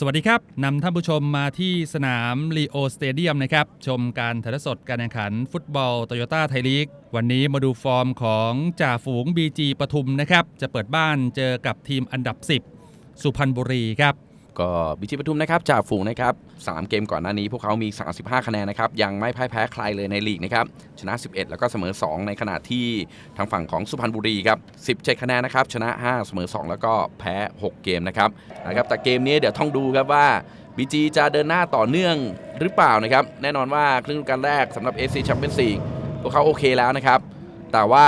สวัสดีครับ นำท่านผู้ชมมาที่สนามลีโอสเตเดียมนะครับ ชมการถ่ายทอดสดการแข่งขันฟุตบอลโตโยต้าไทยลีก วันนี้มาดูฟอร์มของจ่าฝูง BG ปทุมนะครับ จะเปิดบ้านเจอกับทีมอันดับ 10 สุพรรณบุรีครับ ก็บิจิปทุมนะครับจ่าฝูงนะครับ3เกมก่อนหน้านี้พวกเขามี 35 คะแนนนะครับยังไม่พ่ายแพ้ใครเลยในลีกนะครับชนะ 11 แล้วก็เสมอ 2 ในขณะที่ทางฝั่งของสุพรรณบุรีครับ17 คะแนนนะครับชนะ 5 เสมอ 2 แล้วก็แพ้ 6 เกมนะครับนะครับแต่เกมนี้เดี๋ยวต้องดูครับว่าบีจีจะเดินหน้าต่อเนื่องหรือเปล่านะครับแน่นอนว่าครึ่งกาลแรกสำหรับ AC Champions League พวกเขาโอเคแล้วนะครับแต่ว่า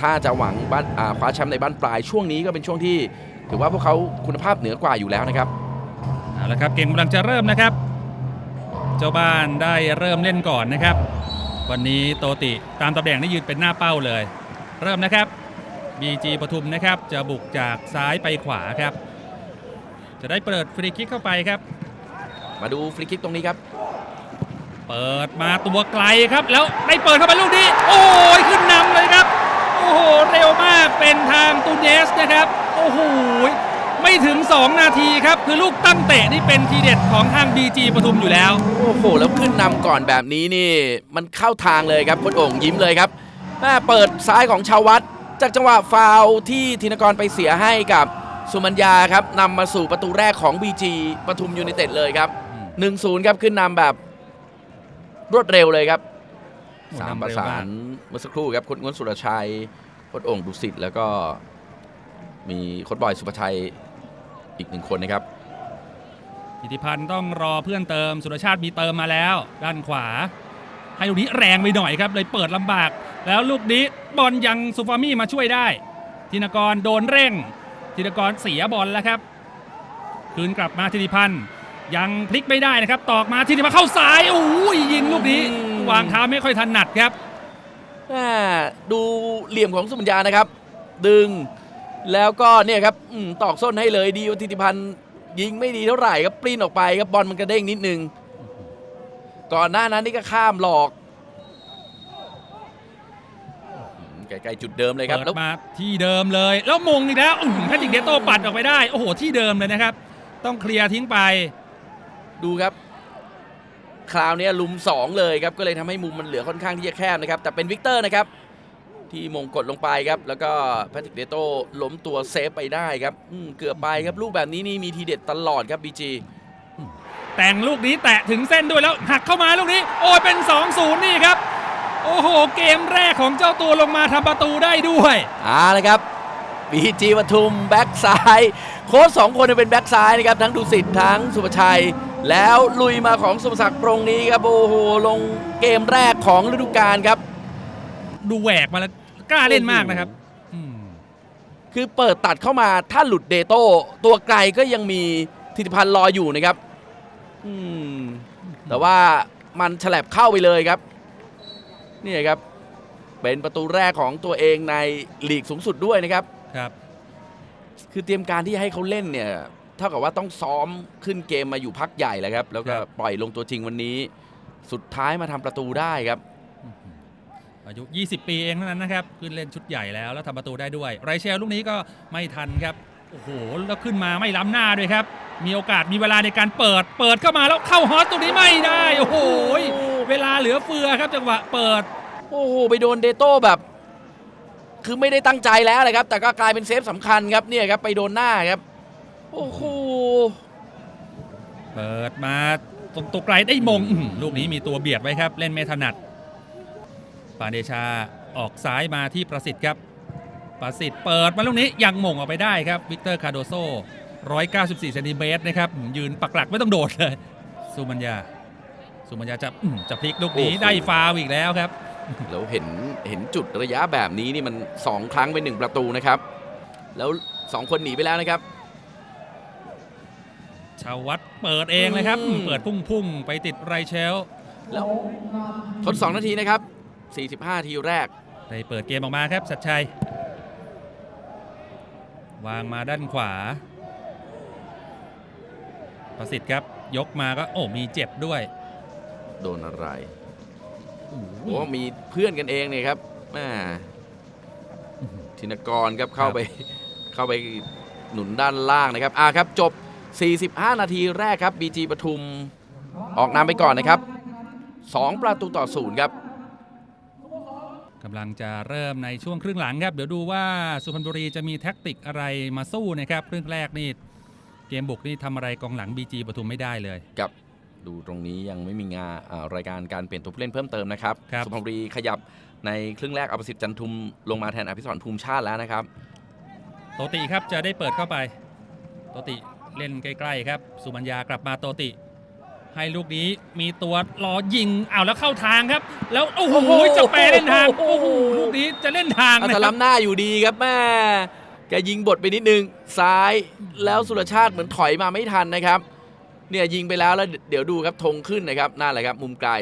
ถ้าจะหวังบ้านคว้าแชมป์ในบ้านปลายช่วงนี้ก็เป็นช่วงที่ถือว่าพวกเขาคุณภาพเหนือกว่าอยู่แล้วนะครับ เอาละครับเกมกำลังจะเริ่มนะครับ เจ้าบ้านได้เริ่มเล่นก่อนนะครับ วันนี้โตติตามตำแหน่งได้ยืนเป็นหน้าเป้าเลย เริ่มนะครับ BG ปทุมนะครับ จะบุกจากซ้ายไปขวาครับ จะได้เปิดฟรีคิกเข้าไปครับ มาดูฟรีคิกตรงนี้ครับ เปิดมาตัวไกลครับ แล้วได้เปิดเข้าไปลูกนี้ โอ้ยขึ้นนำเลยครับ โอ้โหเร็วมากเป็นทางตูเนสนะครับ โอ้โห ไม่ถึง 2 นาทีครับ คือลูกตั้งเตะนี่เป็นทีเด็ดของทาง BG ปทุมอยู่แล้ว โอ้โห แล้วขึ้นนำก่อนแบบนี้นี่ มันเข้าทางเลยครับโค้ชโอ่งยิ้มเลยครับแม่เปิดซ้ายของชาววัด จากจังหวะฟาวล์ที่ธินกรไปเสียให้กับสุมัญญาครับนำมาสู่ประตูแรกของ BG ปทุมยูไนเต็ดเลยครับ 1-0 ครับขึ้นนำแบบรวดเร็วเลยครับโอ้สามนำประเร็วสามากนเมื่อสักครู่ครับโค้ชง้วนสุรชัยโค้ชโอ่งดุสิตแล้วก็มีโค้ชบอยสุภชัย อีกหนึ่งคนนะครับอิทธิพันธ์ต้องรอเพื่อนเติมสุรชาติมีเติมมาแล้ว ด้านขวา ให้ลูกนี้แรงไปหน่อยครับเลยเปิดลำบาก แล้วลูกนี้บอลยังซูฟามี่มาช่วยได้ธินกรโดนเร่งธินกรเสียบอลแล้วครับ คืนกลับมาธิติพันธ์ยังพลิกไม่ได้นะครับ ตอกมาธิติพันธ์เข้าซ้ายโอ้ยยิงลูกนี้อืมวางเท้าไม่ค่อยถนัดครับแม่ดูเหลี่ยมของสุมัญญานะครับ ดึง แล้วก็เนี่ยครับอมตอกส้นให้เลยดีวัทิติพันธ์ยิงไม่ดีเท่าไหร่ครับปลิ้นออกไปครับบอลมันกระเด้งนิดนึง ก่อนหน้านั้นนี่ก็ข้ามหลอกอืมไกลๆจุดเดิมเลยครับเปิแล้วดมาที่เดิมเลย แล้วมงอีกแล้วอื้อหือแพทริกเดโต้ปัดออกไปได้ โอ้โห ที่เดิมเลยนะครับ ต้องเคลียร์ทิ้งไป ดูครับ คราวนี้ลุม 2 เลยครับ ก็เลยทำให้มุมมันเหลือค่อนข้างที่จะแคบนะครับ แต่เป็นวิกเตอร์นะครับ ที่มงกดลงไปครับ แล้วก็แพทริกเดโต้ล้มตัวเซฟไปได้ครับอืมเกือบไปครับลูกแบบนี้นี่มีทีเด็ดตลอดครับบีจีแต่งลูกนี้แตะถึงเส้นด้วยแล้วหักเข้ามาลูกนี้ โอ้ยเป็น 2-0 นี่ครับ โอ้โห เกมแรกของเจ้าตัวลงมาทำประตูได้ด้วยเอาละครับบีจีปทุมแบ็กซ้ายโค้ชสองคนเป็นแบ็กซ้ายนะครับ ทั้งดุสิตทั้งสุภชัย แล้วลุยมาของสุภศักดิ์ปรงนี้ครับ โอ้โห ลงเกมแรกของฤดูกาลครับ ดูแหวกมาแล้ว กล้าเล่นมากนะครับอืมคือเปิดตัดเข้ามาถ้าหลุดเดโต้ตัวไกลก็ยังมีธิติพันธ์รออยู่นะครับ อืม แต่ว่ามันฉลับเข้าไปเลยครับ นี่ครับ เป็นประตูแรกของตัวเองในลีกสูงสุดด้วยนะครับ ครับ คือเตรียมการที่ให้เขาเล่นเนี่ย เท่ากับว่าต้องซ้อมขึ้นเกมมาอยู่พักใหญ่แล้วครับ แล้วก็ครับ ปล่อยลงตัวจริงวันนี้ สุดท้ายมาทำประตูได้ครับ อายุ 20 ปีเองเท่านั้นนะครับ ขึ้นเล่นชุดใหญ่แล้วแล้วทำประตูได้ด้วย ไรเชลลูกนี้ก็ไม่ทันครับ โอ้โห แล้วขึ้นมาไม่ล้ำหน้าด้วยครับ มีโอกาสมีเวลาในการเปิด เปิดเข้ามาแล้วเข้าฮอตตรงนี้ไม่ได้ โอ้โห เวลาเหลือเฟือครับจังหวะเปิด โอ้โห ไปโดนเดโต้แบบ คือไม่ได้ตั้งใจแล้วเลยครับ แต่ก็กลายเป็นเซฟสำคัญครับ เนี่ยครับ ไปโดนหน้าครับ โอ้โห เปิดมาตรงตัวไกลได้มงอื้อหือลูกนี้มีตัวเบียดไว้ครับ เล่นไม่ถนัด ปานเดชาออกซ้ายมาที่ประสิทธิ์ครับ ประสิทธิ์เปิดมาลูกนี้ยังมงออกไปได้ครับวิกเตอร์คาโดโซ 194เซนติเมตรนะครับยืนปักหลักไม่ต้องโดดเลยสุมัญญาสุมัญญาจะอื้อจะพลิกลูกนี้โอ้โหได้ฟาวล์อีกแล้วครับแล้วเห็นเห็นจุดระยะแบบนี้นี่มัน 2 ครั้งเป็นหนึ่งประตูนะครับ แล้ว 2 คนหนีไปแล้วนะครับชาววัดเปิดเองเลยครับอืมเปิดพุ่งๆไปติดไรเชลแล้วทด2นาทีนะครับ 45 ทีแรก ได้เปิดเกมออกมาครับ สัชชัย วางมาด้านขวา ประสิทธิ์ครับ ยกมาก็โอ้มีเจ็บด้วย โดนอะไรโอ้มีเพื่อนกันเองเนี่ยครับแม่ธินกรครับเข้าไปเข้าไปหนุนด้านล่างนะครับอ่าครับ จบ 45 นาทีแรกครับ BG ปทุมออกนำไปก่อนนะครับ 2 ประตูต่อศูนย์ครับ กำลังจะเริ่มในช่วงครึ่งหลังครับ เดี๋ยวดูว่าสุพรรณบุรีจะมีแท็กติกอะไรมาสู้นะครับครึ่งแรกนี่เกมบุกนี่ทำอะไรกองหลัง BG ปทุมไม่ได้เลยกับดูตรงนี้ยังไม่มีงานอ่ารายการการเปลี่ยนตัวผู้เล่นเพิ่มเติมนะครับครับสุพรรณบุรีขยับในครึ่งแรกอภิสิทธิ์จันทุมลงมาแทนอภิสรภูมิชาติแล้วนะครับโตติครับจะได้เปิดเข้าไป โตติเล่นใกล้ๆครับ สุมัญญากลับมาโตติ ให้ลูกนี้มีตัวรอยิงเอาวแล้วเข้าทางครับ แล้วโอ้โหโอ้โหจะแปรเล่นทางโอ้โหลูกนี้จะเล่นทางอันะตครับล้ำหน้าอยู่ดีครับแม่แกยิงบทไปนิดนึงซ้ายแล้วสุรชาติเหมือนถอยมาไม่ทันนะครับ เนี่ยยิงไปแล้วแล้วเดี๋ยวดูครับธงขึ้นนะครับนั่นแหละครับ มุมไกล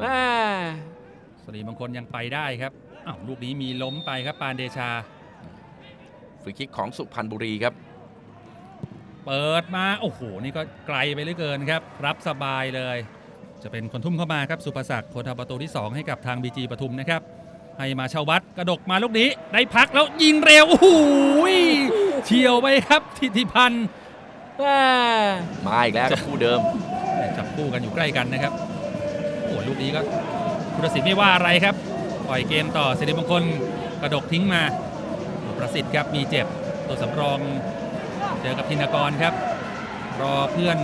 แม่สรีมงคลยังไปได้ครับอ้าวลูกนี้มีล้มไปครับปานเดชาฟรีคิกของสุพรรณบุรีครับ เปิดมา โอ้โห นี่ก็ไกลไปเหลือเกินครับ รับสบายเลย จะเป็นคนทุ่มเข้ามาครับ สุภศักดิ์คนทำประตูที่ 2 ให้กับทางบีจีปทุมนะครับ ให้มาชาววัดกระดกมาลูกนี้ ได้พักแล้วยิงเร็ว โอ้โหเฉียวไปครับทิติพันธ์แม่มาอีกแล้วกับคู่เดิม จับคู่กันอยู่ใกล้กันนะครับ โอ้โหลูกนี้ก็พุทธศิลป์ไม่ว่าอะไรครับปล่อยเกมต่อสิริมงคลกระดกทิ้งมาโอ้ประสิทธิ์ครับมีเจ็บตัวสำรอง เจอกับธินกรครับ รอเพื่อน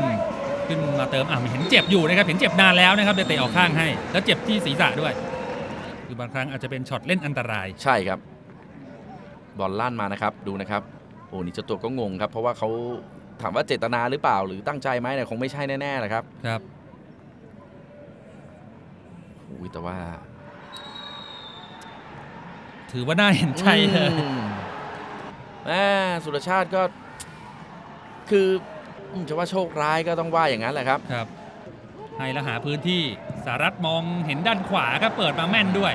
ขึ้นมาเติมอะเห็นเจ็บอยู่นะครับ เห็นเจ็บนานแล้วนะครับเดี๋ยวเตะออกข้างให้ แล้วเจ็บที่ศีรษะด้วย คือบางครั้งอาจจะเป็นช็อตเล่นอันตราย ใช่ครับ บอลลั่นมานะครับ ดูนะครับ โอ้นี่เจ้าตัวก็งงครับ เพราะว่าเขาถามว่าเจตนาหรือเปล่า หรือตั้งใจไหมเนี่ยคงไม่ใช่แน่ๆนะครับ ครับอุ้ยแต่ว่า ถือว่าน่าเห็นใจเลยอืมแม่สุรชาติก็ คืออืมจะว่าโชคร้ายก็ต้องว่าอย่างนั้นแหละครับ ครับ ให้แล้วหาพื้นที่สารัตมองเห็นด้านขวาครับเปิดมาแม่นด้วย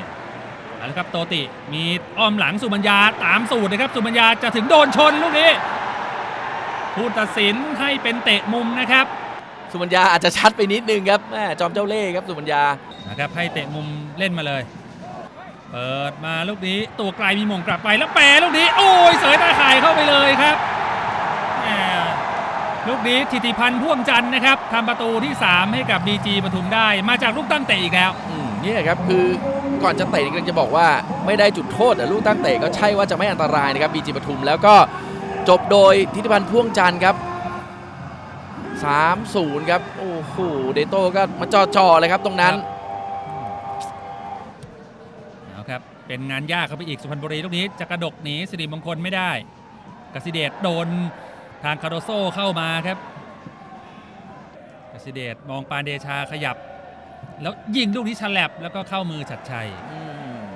เอาละครับโตติมีอ้อมหลังสุบัญญาตามสูตรนะครับ สุบัญญาจะถึงโดนชนลูกนี้ผู้ตัดสินให้เป็นเตะมุมนะครับสุบัญญาอาจจะชัดไปนิดนึงครับแม่จอมเจ้าเล่ห์ครับสุบัญญานะครับให้เตะมุมเล่นมาเลย เปิดมาลูกนี้ตัวไกลมีหมงกลับไปแล้วแปรลูกนี้ โอ้ยเสยตาข่ายเข้าไปเลยครับแหม ลูกนี้ทิติพันธ์พ่วงจันทร์นะครับทำประตูที่ 3 ให้กับ BG ปทุมได้ มาจากลูกตั้งเตะอีกแล้ว อืมเนี่ยครับคือก่อนจะเตะนี่กำลังจะบอกว่าไม่ได้จุดโทษแต่ลูกตั้งเตะก็ใช่ว่าจะไม่อันตรายนะครับบีจีปทุมแล้วก็จบโดยทิติพันธ์พ่วงจันทร์ครับ 3-0 ครับ โอ้โหเดโต้ก็มาจ่อๆเลยครับตรงนั้น เอาครับ เป็นงานยากครับไปอีกสุพรรณบุรีลูกนี้จะกระดกหนีสิริมงคลไม่ได้กสิเดชโดน ทางคาร์โดโซเข้ามาครับกสิเดชมองปานเดชาขยับ แล้วยิงลูกนี้ฉลับแล้วก็เข้ามือชัดชัย อืม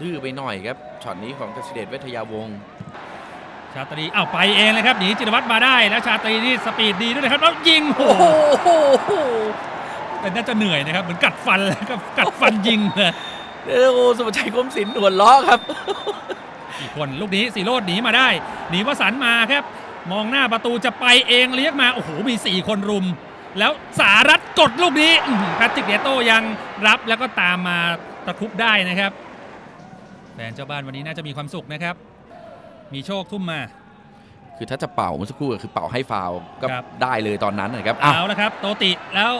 ดื้อไปหน่อยครับช็อตนี้ของกสิเดชเวทยาวงศ์ชาตรีอ้าวไปเองเลยครับหนีจิรวัตรมาได้แล้วชาตรีนี่สปีดดีด้วยนะครับแล้วยิงโอ้โหโอ้โหแต่น่าจะเหนื่อยนะครับเหมือนกัดฟันเลยครับกัดฟันยิงเลย เอ้โหสุภชัยกรมศิลป์หนวดล้อครับ อีกคนลูกนี้สีโรดหนีมาได้ หนีวสันต์มาครับ มองหน้าประตูจะไปเองเลี้ยงมา โอ้โห มี 4 คนรุม แล้วสารัตกดลูกนี้อื้อหือแพทริกเดโต้ยังรับแล้วก็ตามมาตะครุบได้นะครับแฟนเจ้าบ้านวันนี้น่าจะมีความสุขนะครับ มีโชคทุ่มมา คือถ้าจะเป่าเมื่อสักครู่ก็คือเป่าให้ฟาวล์ก็ครับได้เลยตอนนั้นนะครับอ้าวเอาแล้วครับ โตติแล้ว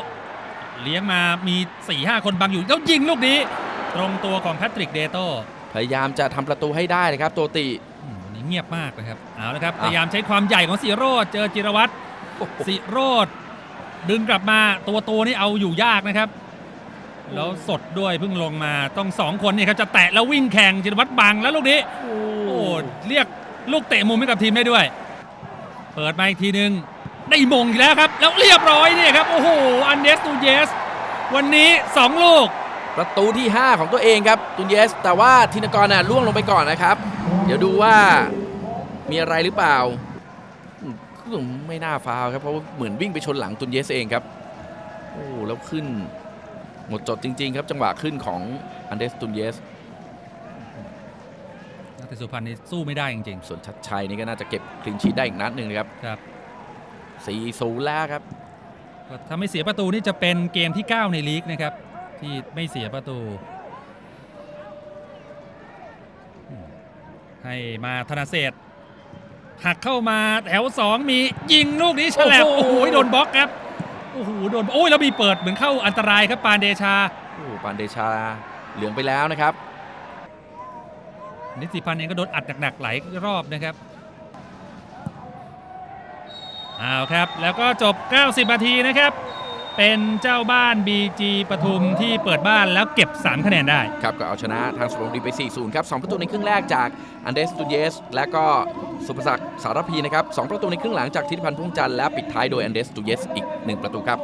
เลี้ยงมามี4ี่ห้าคนบังอยู่ แล้วยิงลูกนี้ ตรงตัวของแพทริกเดโต้ พยายามจะทำประตูให้ได้เลยครับตัวติอืมวันนี้เงียบมากนะครับเอาละครับอะพยายามใช้ความใหญ่ของสีโรดเจอจิรวัตรสิโรดดึงกลับมาตัวโตนี่เอาอยู่ยากนะครับ แล้วสดด้วยเพิ่งลงมาต้องสองคนนี่ครับจะแตะแล้ววิ่งแข่งจิรวัตรบังแล้วลูกนี้โอ้เรียกลูกเตะมุมให้กับทีมได้ด้วย เปิดมาอีกทีนึงได้มงอีกแล้วครับ แล้วเรียบร้อยเนี่ยครับ โอ้โห อันเดสตูเยส วันนี้ 2 ลูก ประตูที่ 5 ของตัวเองครับตุนเยส แต่ว่าธินกรน่ะล่วงลงไปก่อนนะครับ เดี๋ยวดูว่ามีอะไรหรือเปล่าอืมไม่น่าฟาวล์ครับ เพราะว่าเหมือนวิ่งไปชนหลังตุนเยสเองครับ โอ้แล้วขึ้น หมดจดจริง ๆ ครับ จังหวะขึ้นของอันเดสตุนเยสแต่สุพรรณนี่สู้ไม่ได้จริงส่วนชัดชัยนี่ก็น่าจะเก็บคลีนชีตได้อีกนัดหนึ่งนะครับๆครับ4-0แล้วครับก็ถ้าไม่เสียประตูนี่จะเป็นเกมที่ 9 ในลีกนะครับ ที่ไม่เสียประตูอืมให้มาธนาเศษหักเข้ามาแถว2มียิงลูกนี้ฉลับโอ้โอ้โหโหโดนบล็อกครับโอ้โหโดนโอ้ยแล้วมีเปิดเหมือนเข้าอันตรายครับปานเดชาโอ้ปานเดชาเหลืองไปแล้วนะครับ นิติพันธ์เองก็โดนอัดหนักๆหลายรอบนะครับเอาครับ แล้วก็จบ 90 นาทีนะครับ เป็นเจ้าบ้าน BG ปทุมที่เปิดบ้านแล้วเก็บ 3 คะแนนได้ ครับก็เอาชนะทางสุพรรณบุรีไป 4-0 ครับ 2 ประตูในครึ่งแรกจากอันเดสตูเยส และก็สุภศักดิ์สารพีนะครับ 2 ประตูในครึ่งหลังจากทิติพันธ์พ่งจันทร์และปิดท้ายโดยอันเดสตูเยสอีก 1 ประตูครับ